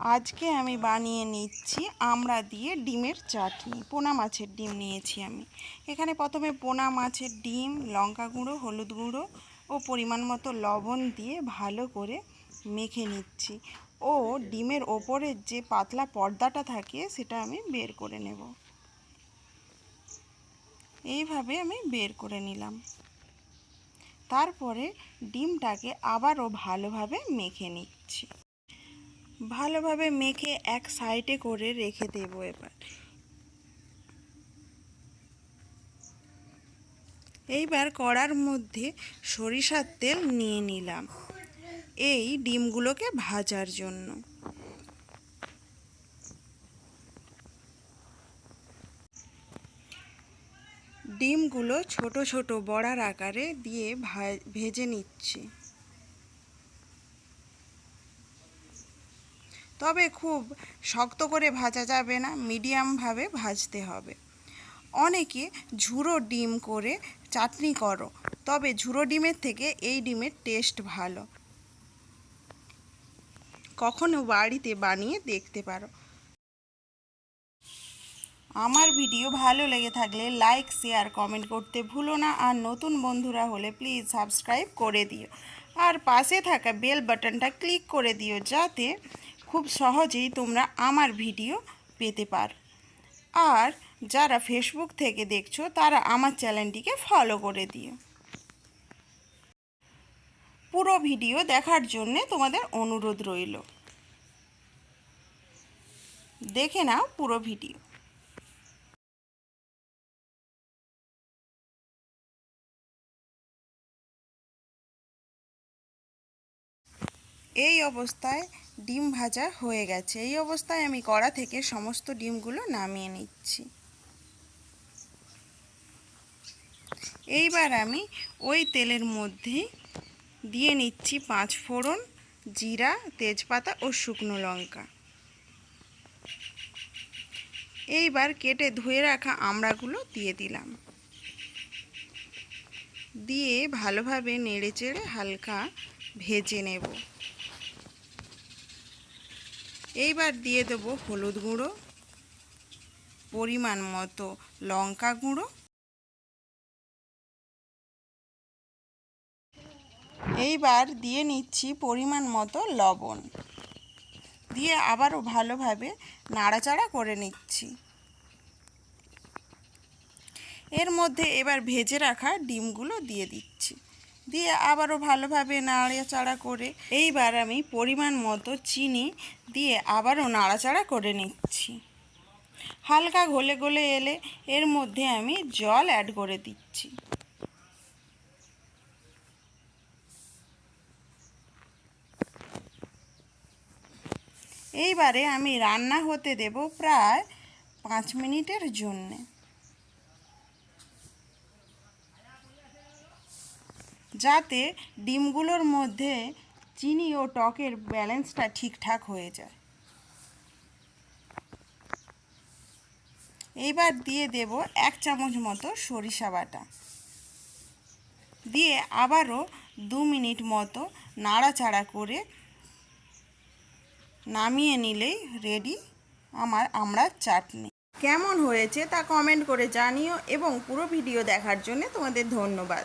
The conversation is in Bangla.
আজকে আমি বানিয়ে নিচ্ছি আমড়া দিয়ে ডিমের চাটনি। পোনা মাছের ডিম নিয়েছি আমি। এখানে প্রথমে পোনা মাছের ডিম, লঙ্কা গুঁড়ো, হলুদ গুঁড়ো ও পরিমাণ মতো লবণ দিয়ে ভালো করে মেখে নিচ্ছি। ও ডিমের ওপরের যে পাতলা পর্দাটা থাকে সেটা আমি বের করে নেব। এইভাবে আমি বের করে নিলাম। তারপরে ডিমটাকে আবারও ভালোভাবে মেখে নিচ্ছি। ভালোভাবে মেখে এক সাইডে করে রেখে দেব এবার। এইবার কড়ার মধ্যে সরিষার তেল নিয়ে নিলাম এই ডিমগুলোকে ভাজার জন্য। ডিমগুলো ছোট ছোট বড়ার আকারে দিয়ে ভেজে নিচ্ছি। তবে খুব শক্ত করে ভাজা যাবে না মিডিয়ামভাবে ভাজতে হবে। অনেকে ঝুরো ডিম করে চাটনি করো, তবে ঝুরো ডিমের থেকে এই ডিমের টেস্ট ভালো। কখনো বাড়িতে বানিয়ে দেখতে পারো। আমার ভিডিও ভালো লেগে থাকলে লাইক, শেয়ার, কমেন্ট করতে ভুলো না। আর নতুন বন্ধুরা হলে প্লিজ সাবস্ক্রাইব করে দিও। আর পাশে থাকা বেল বাটনটা ক্লিক করে দিও যাতে খুব সহজেই তোমরা আমার ভিডিও পেতে পার। আর যারা ফেসবুক থেকে দেখছ, তারা আমার চ্যানেলটিকে ফলো করে দিও। পুরো ভিডিও দেখার জন্যে তোমাদের অনুরোধ রইল। দেখে নাও পুরো ভিডিও। এই অবস্থায় ডিম ভাজা হয়ে গেছে। এই অবস্থায় আমি কড়া থেকে সমস্ত ডিমগুলো নামিয়ে নিচ্ছি। এইবার আমি ওই তেলের মধ্যে দিয়ে নিচ্ছি পাঁচ ফোড়ন, জিরা, তেজপাতা ও শুকনো লঙ্কা। এইবার কেটে ধুয়ে রাখা আমড়াগুলো দিয়ে দিলাম। দিয়ে ভালোভাবে নেড়ে চেড়ে হালকা ভেজে নেব। এইবার দিয়ে দেবো হলুদ গুঁড়ো, পরিমাণ মতো লঙ্কা গুঁড়ো। এইবার দিয়ে নিচ্ছি পরিমাণ মতো লবণ। দিয়ে আবারও ভালোভাবে নাড়াচাড়া করে নিচ্ছি। এর মধ্যে এবার ভেজে রাখা ডিমগুলো দিয়ে দিচ্ছি। দিয়ে আবারও ভালোভাবে নাড়াচাড়া করে, এইবার আমি পরিমাণ মতো চিনি দিয়ে আবারও নাড়াচাড়া করে নিচ্ছি। হালকা গলে গলে এলে এর মধ্যে আমি জল অ্যাড করে দিচ্ছি। এইবারে আমি রান্না হতে দেব প্রায় পাঁচ মিনিটের জন্যে। যাতে ডিমগুলোর মধ্যে চিনি ও টকের ব্যালেন্সটা ঠিকঠাক হয়ে যায়। এইবার দিয়ে দেব এক চামচ মতো সরিষা বাটা। দিয়ে আবারও দু মিনিট মতো নাড়াচাড়া করে নামিয়ে নিলেই রেডি আমার, আমরা চাটনি। কেমন হয়েছে তা কমেন্ট করে জানিও এবং পুরো ভিডিও দেখার জন্য তোমাদের ধন্যবাদ।